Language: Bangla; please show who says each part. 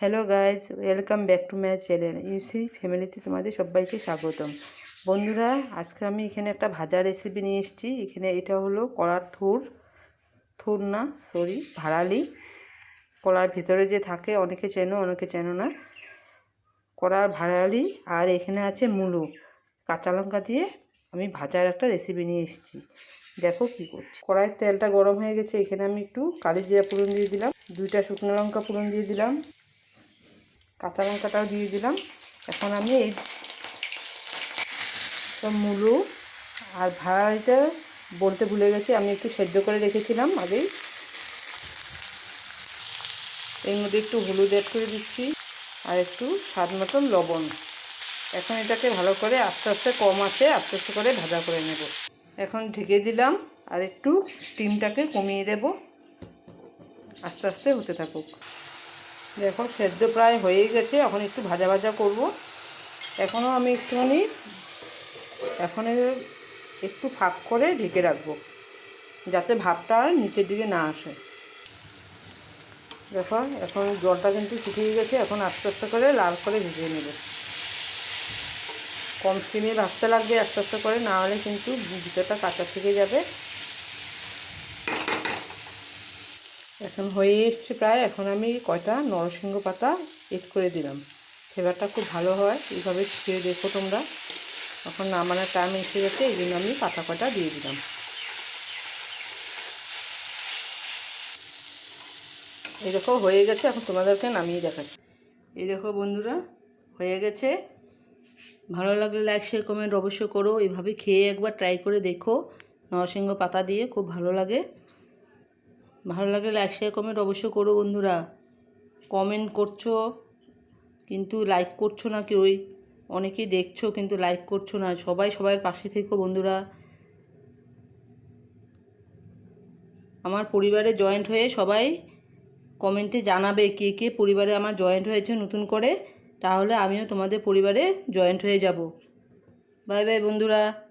Speaker 1: Hello guys welcome back to my channel UC ফ্যামিলিতে তোমাদের সবাইকে স্বাগতম। বন্ধুরা, আজকে আমি এখানে একটা ভাজা রেসিপি নিয়ে এসেছি। এখানে এটা হলো কলার থুর। থুর না সরি ভাড়ালি। কলার ভিতরে যে থাকে, অনেকে চেনো অনেকে চেনো না। কলার ভাড়ালি, আর এখানে আছে মুলো। কাঁচা লঙ্কা দিয়ে আমি ভাজার একটা রেসিপি নিয়ে এসেছি। দেখো কী করছি। কড়াইয়ের তেলটা গরম হয়ে গেছে। এখানে আমি একটু কালি জিরা পুরন দিয়ে দিলাম। দুইটা শুকনো লঙ্কা পুরন দিয়ে দিলাম। কাঁচা লঙ্কাটাও দিয়ে দিলাম। এখন আমি এই মুলো আর ভাড়াটা বলতে ভুলে গেছি, আমি একটু সেদ্ধ করে রেখেছিলাম আগেই। এর মধ্যে একটু হলুদ অ্যাড করে দিচ্ছি আর একটু স্বাদ মতন লবণ। এখন এটাকে ভালো করে আস্তে আস্তে কম আছে, আস্তে আস্তে করে ভাজা করে নেব। এখন ঢেকে দিলাম আর একটু স্টিমটাকে কমিয়ে দেব। আস্তে আস্তে হতে থাকুক। দেখো সেদ্ধ প্রায় হয়েই গেছে, এখন একটু ভাজা ভাজা করব। এখনও আমি একটুখানি এখন একটু ফাঁক করে ঢেকে রাখব, যাতে ভাবটা আর নিচের দিকে না আসে। দেখো, এখন জলটা কিন্তু শুকিয়ে গেছে, এখন আস্তে আস্তে করে লাল করে ভিজিয়ে নেবে। কম স্টিমে ভাজতে লাগবে আস্তে আস্তে করে, না হলে কিন্তু ভিতরটা কাঁচা থেকে যাবে। এখন হয়ে এসছে প্রায়, এখন আমি কয়টা? নরসিংহ পাতা এড করে দিলাম। ফ্লেভারটা খুব ভালো হয়, এইভাবে খেয়ে দেখো তোমরা। এখন নামানোর টাইম এসে গেছে, এই জন্য আমি পাতা কটা দিয়ে দিলাম। এই দেখো, হয়ে গেছে, এখন তোমাদেরকে নামিয়ে দেখাচ্ছি। এই দেখো বন্ধুরা, হয়ে গেছে। ভালো লাগলে লাইক শেয়ার কমেন্ট অবশ্যই করো। এইভাবে খেয়ে একবার ট্রাই করে দেখো। নরসিংহ পাতা দিয়ে খুব ভালো লাগে। ভালো লাগলে লাইক শেয়ার কমেন্ট অবশ্যই করো বন্ধুরা। কমেন্ট করছ, কিন্তু লাইক করছ না কেউই। অনেকেই দেখছ, কিন্তু লাইক করছ না। সবাই সবার পাশে থেকো বন্ধুরা। আমার পরিবারে জয়েন্ট হয়ে সবাই কমেন্টে জানাবে কে কে পরিবারে আমার জয়েন্ট হয়েছে নতুন করে। তাহলে আমিও তোমাদের পরিবারে জয়েন্ট হয়ে যাব। বাই বাই বন্ধুরা।